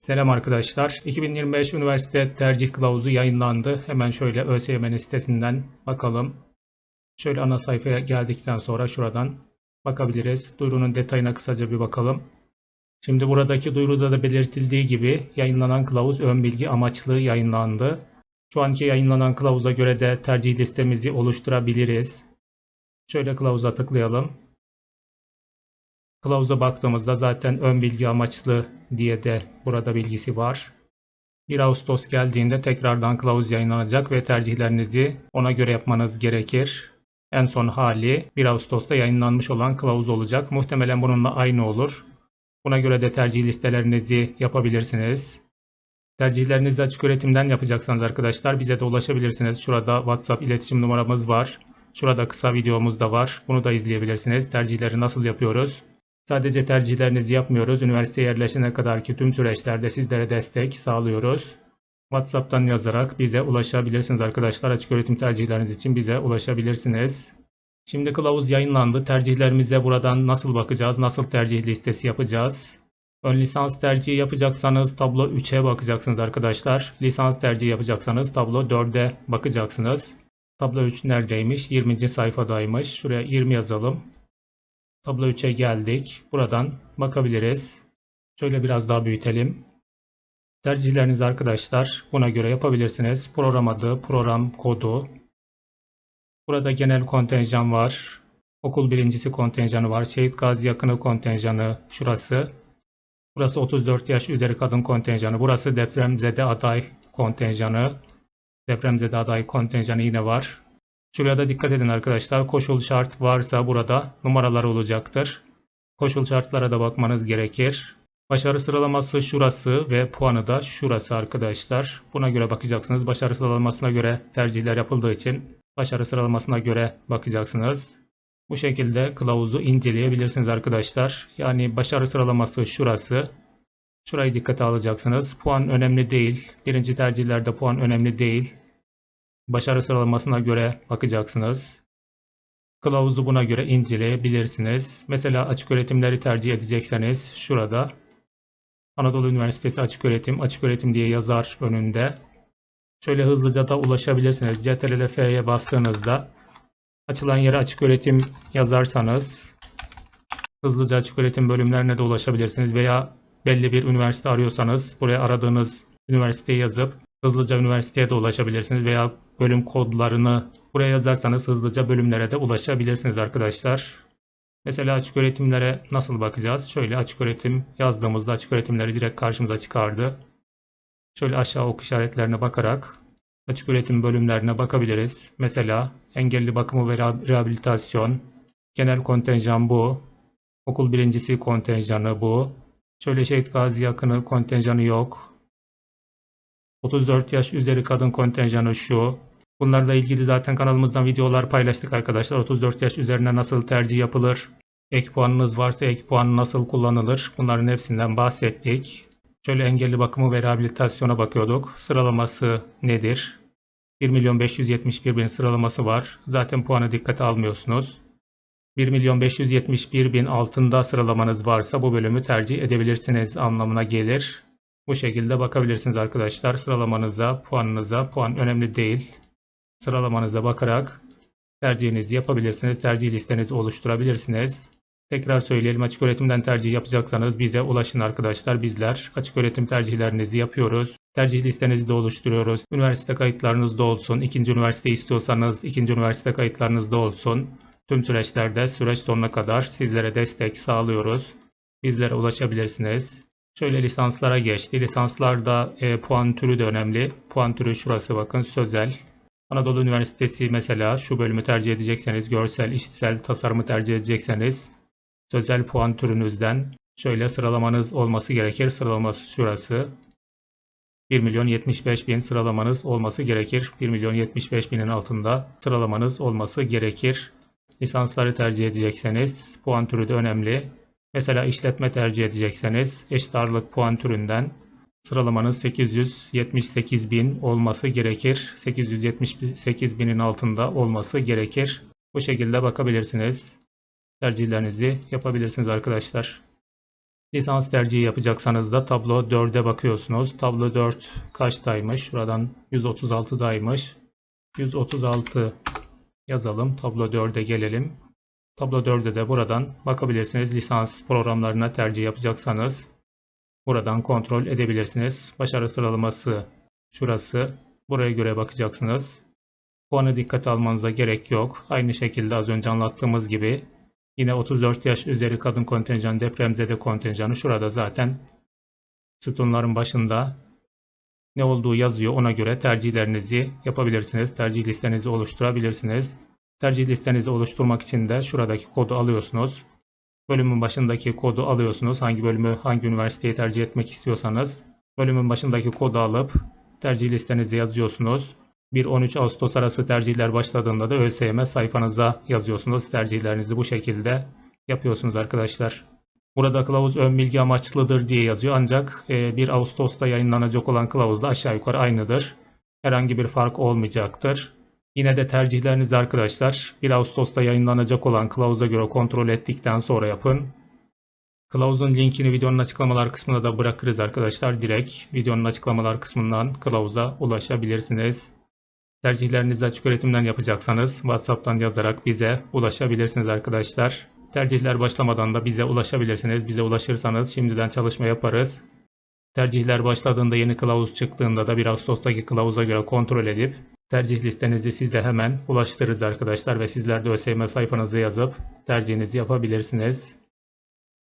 Selam arkadaşlar. 2025 Üniversite Tercih Kılavuzu yayınlandı. Hemen şöyle ÖSYM'nin sitesinden bakalım. Şöyle ana sayfaya geldikten sonra şuradan bakabiliriz. Duyurunun detayına kısaca bir bakalım. Şimdi buradaki duyuruda da belirtildiği gibi yayınlanan kılavuz ön bilgi amaçlı yayınlandı. Şu anki yayınlanan kılavuza göre de tercih listemizi oluşturabiliriz. Şöyle kılavuza tıklayalım. Kılavuza baktığımızda zaten ön bilgi amaçlı diye de burada bilgisi var. 1 Ağustos geldiğinde tekrardan kılavuz yayınlanacak ve tercihlerinizi ona göre yapmanız gerekir. En son hali 1 Ağustos'ta yayınlanmış olan kılavuz olacak. Muhtemelen bununla aynı olur. Buna göre de tercih listelerinizi yapabilirsiniz. Tercihlerinizi açık öğretimden yapacaksanız arkadaşlar bize de ulaşabilirsiniz. Şurada WhatsApp iletişim numaramız var. Şurada kısa videomuz da var. Bunu da izleyebilirsiniz. Tercihleri nasıl yapıyoruz? Sadece tercihlerinizi yapmıyoruz. Üniversiteye yerleşene kadar ki tüm süreçlerde sizlere destek sağlıyoruz. WhatsApp'tan yazarak bize ulaşabilirsiniz arkadaşlar. Açık öğretim tercihleriniz için bize ulaşabilirsiniz. Şimdi kılavuz yayınlandı. Tercihlerimize buradan nasıl bakacağız? Nasıl tercih listesi yapacağız? Ön lisans tercihi yapacaksanız tablo 3'e bakacaksınız arkadaşlar. Lisans tercihi yapacaksanız tablo 4'e bakacaksınız. Tablo 3 neredeymiş? 20. sayfadaymış. Şuraya 20 yazalım. Tablo 3'e geldik. Buradan bakabiliriz. Şöyle biraz daha büyütelim. Tercihlerinizi arkadaşlar buna göre yapabilirsiniz. Program adı, program kodu. Burada genel kontenjan var. Okul birincisi kontenjanı var. Şehit Gazi yakını kontenjanı şurası. Burası 34 yaş üzeri kadın kontenjanı. Burası depremzede aday kontenjanı. Depremzede aday kontenjanı yine var. Şuraya da dikkat edin arkadaşlar. Koşul şart varsa burada numaralar olacaktır. Koşul şartlara da bakmanız gerekir. Başarı sıralaması şurası ve puanı da şurası arkadaşlar. Buna göre bakacaksınız. Başarı sıralamasına göre tercihler yapıldığı için başarı sıralamasına göre bakacaksınız. Bu şekilde kılavuzu inceleyebilirsiniz arkadaşlar. Yani başarı sıralaması şurası. Şurayı dikkate alacaksınız. Puan önemli değil. Birinci tercihlerde puan önemli değil. Başarı sıralamasına göre bakacaksınız. Kılavuzu buna göre inceleyebilirsiniz. Mesela açık öğretimleri tercih edecekseniz şurada Anadolu Üniversitesi Açık Öğretim, Açık Öğretim diye yazar önünde. Şöyle hızlıca da ulaşabilirsiniz. CTRL F'ye bastığınızda açılan yere açık öğretim yazarsanız hızlıca açık öğretim bölümlerine de ulaşabilirsiniz veya belli bir üniversite arıyorsanız buraya aradığınız üniversiteyi yazıp hızlıca üniversiteye de ulaşabilirsiniz veya bölüm kodlarını buraya yazarsanız hızlıca bölümlere de ulaşabilirsiniz arkadaşlar. Mesela açık öğretimlere nasıl bakacağız? Şöyle açık öğretim yazdığımızda açık öğretimleri direkt karşımıza çıkardı. Şöyle aşağı ok işaretlerine bakarak açık öğretim bölümlerine bakabiliriz. Mesela engelli bakımı ve rehabilitasyon, genel kontenjan bu, okul birincisi kontenjanı bu. Şöyle şehit gazi yakını kontenjanı yok. 34 yaş üzeri kadın kontenjanı şu. Bunlarla ilgili zaten kanalımızdan videolar paylaştık arkadaşlar. 34 yaş üzerine nasıl tercih yapılır? Ek puanınız varsa ek puan nasıl kullanılır? Bunların hepsinden bahsettik. Şöyle engelli bakımı ve rehabilitasyona bakıyorduk. Sıralaması nedir? 1 milyon 571 bin sıralaması var. Zaten puanı dikkate almıyorsunuz. 1 milyon 571 bin altında sıralamanız varsa bu bölümü tercih edebilirsiniz anlamına gelir. Bu şekilde bakabilirsiniz arkadaşlar. Sıralamanıza, puanınıza, puan önemli değil. Sıralamanıza bakarak tercihinizi yapabilirsiniz. Tercih listenizi oluşturabilirsiniz. Tekrar söyleyelim açık öğretimden tercih yapacaksanız bize ulaşın arkadaşlar. Bizler açık öğretim tercihlerinizi yapıyoruz. Tercih listenizi de oluşturuyoruz. Üniversite kayıtlarınız da olsun. İkinci üniversite istiyorsanız ikinci üniversite kayıtlarınız da olsun. Tüm süreçlerde süreç sonuna kadar sizlere destek sağlıyoruz. Bizlere ulaşabilirsiniz. Şöyle lisanslara geçti. Lisanslarda e, puan türü de önemli. Puan türü şurası bakın sözel. Anadolu Üniversitesi mesela şu bölümü tercih edecekseniz, görsel, işitsel tasarımı tercih edecekseniz sözel puan türünüzden şöyle sıralamanız olması gerekir. Sıralaması şurası. 1 milyon 75 bin sıralamanız olması gerekir. 1 milyon 75 binin altında sıralamanız olması gerekir. Lisansları tercih edecekseniz puan türü de önemli. Mesela işletme tercih edecekseniz eşit ağırlık puan türünden sıralamanız 878 bin olması gerekir. 878 binin altında olması gerekir. Bu şekilde bakabilirsiniz. Tercihlerinizi yapabilirsiniz arkadaşlar. Lisans tercihi yapacaksanız da tablo 4'e bakıyorsunuz. Tablo 4 kaçtaymış? Şuradan 136'daymış. 136 yazalım. Tablo 4'e gelelim. Tablo 4'e de buradan bakabilirsiniz. Lisans programlarına tercih yapacaksanız buradan kontrol edebilirsiniz. Başarı sıralaması şurası. Buraya göre bakacaksınız. Puanı dikkate almanıza gerek yok. Aynı şekilde az önce anlattığımız gibi yine 34 yaş üzeri kadın kontenjanı, depremzede kontenjanı şurada zaten sütunların başında ne olduğu yazıyor. Ona göre tercihlerinizi yapabilirsiniz. Tercih listenizi oluşturabilirsiniz. Tercih listenizi oluşturmak için de şuradaki kodu alıyorsunuz. Bölümün başındaki kodu alıyorsunuz. Hangi bölümü, hangi üniversiteyi tercih etmek istiyorsanız bölümün başındaki kodu alıp tercih listenizi yazıyorsunuz. 1-13 Ağustos arası tercihler başladığında da ÖSYM sayfanıza yazıyorsunuz. Tercihlerinizi bu şekilde yapıyorsunuz arkadaşlar. Burada kılavuz ön bilgi amaçlıdır diye yazıyor ancak e, 1 Ağustos'ta yayınlanacak olan kılavuzla aşağı yukarı aynıdır. Herhangi bir fark olmayacaktır. Yine de tercihlerinizi arkadaşlar 1 Ağustos'ta yayınlanacak olan kılavuza göre kontrol ettikten sonra yapın. Kılavuzun linkini videonun açıklamalar kısmına da bırakırız arkadaşlar. Direkt videonun açıklamalar kısmından kılavuza ulaşabilirsiniz. Tercihlerinizi açık öğretimden yapacaksanız WhatsApp'tan yazarak bize ulaşabilirsiniz arkadaşlar. Tercihler başlamadan da bize ulaşabilirsiniz. Bize ulaşırsanız şimdiden çalışma yaparız. Tercihler başladığında yeni kılavuz çıktığında da 1 Ağustos'taki kılavuza göre kontrol edip tercih listenizi size hemen ulaştırırız arkadaşlar ve sizler de ÖSYM sayfanızı yazıp tercihinizi yapabilirsiniz.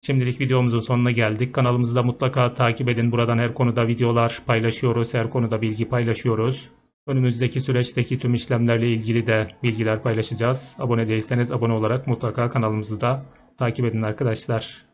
Şimdilik videomuzun sonuna geldik. Kanalımızı da mutlaka takip edin. Buradan her konuda videolar paylaşıyoruz. Her konuda bilgi paylaşıyoruz. Önümüzdeki süreçteki tüm işlemlerle ilgili de bilgiler paylaşacağız. Abone değilseniz abone olarak mutlaka kanalımızı da takip edin arkadaşlar.